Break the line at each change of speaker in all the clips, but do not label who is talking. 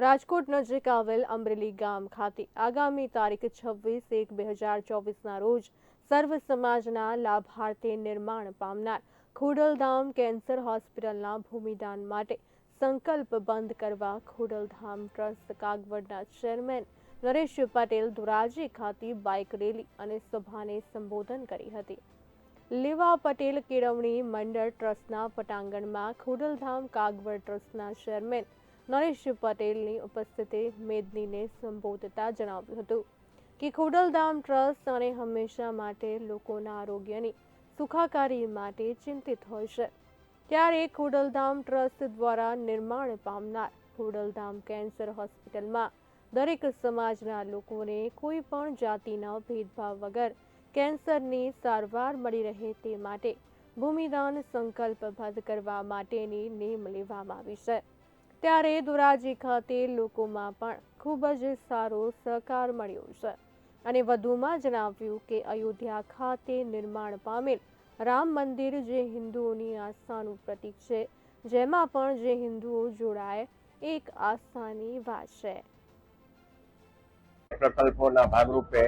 રાજકોટ નજીક આવેલ અમરેલી ગામ ખાતે આગામી તારીખ છવ્વીસ એક બે હજાર ચોવીસના રોજ સર્વ સમાજના લાભાર્થે નિર્માણ પામનાર ખોડલધામ કેન્સર હોસ્પિટલના ભૂમિદાન માટે સંકલ્પ બંધ કરવા ખોડલધામ ટ્રસ્ટ કાગવડના ચેરમેન નરેશ પટેલ ધોરાજી ખાતે બાઇક રેલી અને સભાને સંબોધન કરી હતી. લેવા પટેલ કેળવણી મંડળ ટ્રસ્ટના પટાંગણમાં ખોડલધામ કાગવડ ટ્રસ્ટના ચેરમેન નરેશ પટેલની ઉપસ્થિતિ મેદનીને સંબોધતા જણાવ્યું હતું કે ખોડલધામ ટ્રસ્ટ અને હંમેશા માટે લોકોના આરોગ્યની સુખાકારી માટે ચિંતિત હોય છે. ત્યારે ખોડલધામ ટ્રસ્ટ દ્વારા નિર્માણ પામનાર ખોડલધામ કેન્સર હોસ્પિટલમાં દરેક સમાજના લોકોને કોઈ પણ જાતિના ભેદભાવ વગર કેન્સરની સારવાર મળી રહે તે માટે ભૂમિદાન સંકલ્પબદ્ધ કરવા માટેની નેમ લેવામાં આવી છે. ત્યારે ધોરાજી ખાતે લોકોમાં પણ ખૂબ જ સારો સહકાર મળ્યો છે. અને વધુમાં જણાવ્યું કે અયોધ્યા ખાતે નિર્માણ પામેલ રામ મંદિર જે હિન્દુઓની આસ્થાનું પ્રતીક છે, જેમાં પણ જે હિન્દુઓ જોડાય, એક આસ્થાની વાત છે.
પ્રકલ્પોના ભાગરૂપે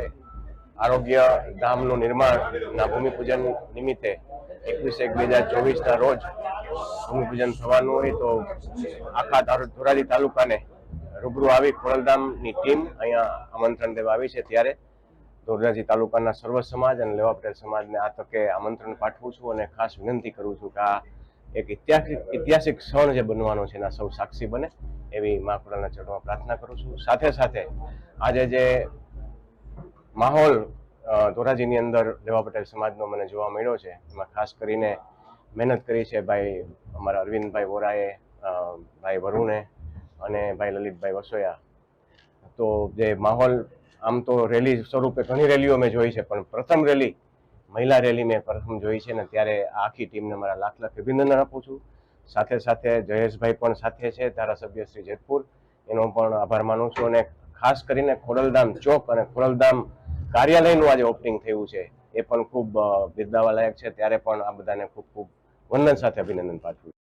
આરોગ્ય ધામનું નિર્માણના ભૂમિપૂજન નિમિત્તે એકવીસ એક બે હજાર ચોવીસના રોજ ભૂમિપૂજન થવાનું હોય તો આખા ધારો- ધોરાજી તાલુકાને રૂબરૂ આવી ખોડલધામની ટીમ અહીંયા આમંત્રણ દેવા આવી છે ત્યારે ધોરાજી તાલુકાના સર્વ સમાજ અને લેવા પટેલ સમાજને આ તકે આમંત્રણ પાઠવું છું અને ખાસ વિનંતી કરું છું કે આ એક ઐતિહાસિક ઐતિહાસિક ક્ષણ જે બનવાનો છે, એના સૌ સાક્ષી બને એવી મા ખોડાના ચરણમાં પ્રાર્થના કરું છું. સાથે સાથે આજે જે માહોલ ધોરાજીની અંદર લેવા પટેલ સમાજનો મને જોવા મળ્યો છે, એમાં ખાસ કરીને મહેનત કરી છે ભાઈ અમારા અરવિંદભાઈ વોરાએ ભાઈ વરુણે અને ભાઈ લલિતભાઈ વસોયા. તો જે માહોલ આમ તો રેલી સ્વરૂપે ઘણી રેલીઓ મેં જોઈ છે પણ પ્રથમ રેલી મહિલા રેલી મેં પ્રથમ જોઈ છે ને ત્યારે આખી ટીમને મારા લાખ લાખ અભિનંદન આપું છું. સાથે સાથે જયેશભાઈ પણ સાથે છે ધારાસભ્ય શ્રી જેતપુર. એનો પણ આભાર માનું છું અને ખાસ કરીને ખોડલધામ ચોક અને ખોડલધામ કાર્યાલયનું આજે ઓપનિંગ થયું છે. એ પણ ખૂબ અ, બિરદાવા લાયક છે. ત્યારે પણ આ બધાને ખૂબ ખૂબ વંદન સાથે અભિનંદન પાઠવું